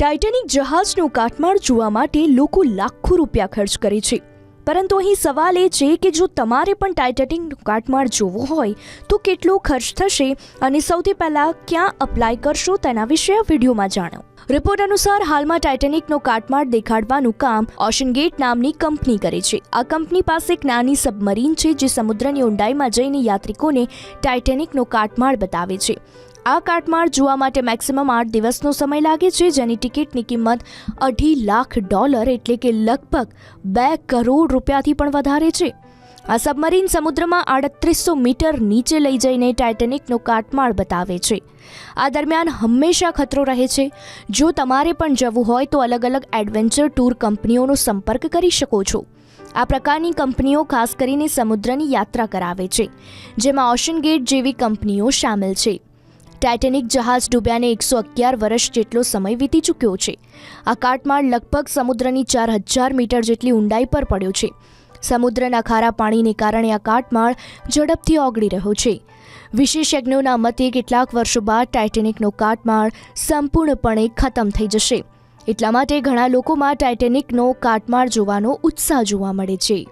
Titanic જહાજનું કાટમાળ જોવા માટે લોકો લાખો રૂપિયા ખર્ચ કરે છે. પરંતુ અહીં સવાલ એ છે કે જો તમારે પણ ટાઇટેનિકનું કાટમાળ જોવું હોય, તો કેટલો ખર્ચ થશે અને સૌથી પહેલાં ક્યાં અપ્લાય કરશો તેના વિશે આ વિડીયોમાં જાણો. રિપોર્ટ અનુસાર હાલમાં ટાઇટેનિકનો કાટમાળ દેખાડવાનું કામ ઓશન ગેટ નામની કંપની કરે છે. આ કંપની પાસે એક નાની સબમરીન છે જે સમુદ્રની ઊંડાઈમાં જઈને યાત્રિકોને ટાઇટેનિકનો કાટમાળ બતાવે છે. આ કાટમાળ જોવા માટે મેક્સિમમ આઠ દિવસનો સમય લાગે છે, જેની ટિકિટની કિંમત અઢી લાખ ડોલર એટલે કે લગભગ બે કરોડ રૂપિયાથી પણ વધારે છે. આ સબમરીન સમુદ્રમાં આડત્રીસો મીટર નીચે લઈ જઈને ટાઇટેનિકનો કાટમાળ બતાવે છે. આ દરમિયાન હંમેશા ખતરો રહે છે. જો તમારે પણ જવું હોય તો અલગ અલગ એડવેન્ચર ટૂર કંપનીઓનો સંપર્ક કરી શકો છો. આ પ્રકારની કંપનીઓ ખાસ કરીને સમુદ્રની યાત્રા કરાવે છે, જેમાં ઓશન ગેટ જેવી કંપનીઓ સામેલ છે. ટાઇટેનિક જહાજ ડૂબ્યાને એકસો અગિયાર વર્ષ જેટલો સમય વીતી ચૂક્યો છે. આ કાટમાળ લગભગ સમુદ્રની ચાર હજાર મીટર જેટલી ઊંડાઈ પર પડ્યો છે. સમુદ્રના ખારા પાણીને કારણે આ કાટમાળ ઝડપથી ઓગળી રહ્યો છે. વિશેષજ્ઞોના મતે કેટલાક વર્ષો બાદ ટાઇટેનિકનો કાટમાળ સંપૂર્ણપણે ખતમ થઈ જશે. એટલા માટે ઘણા લોકોમાં ટાઇટેનિકનો કાટમાળ જોવાનો ઉત્સાહ જોવા મળે છે.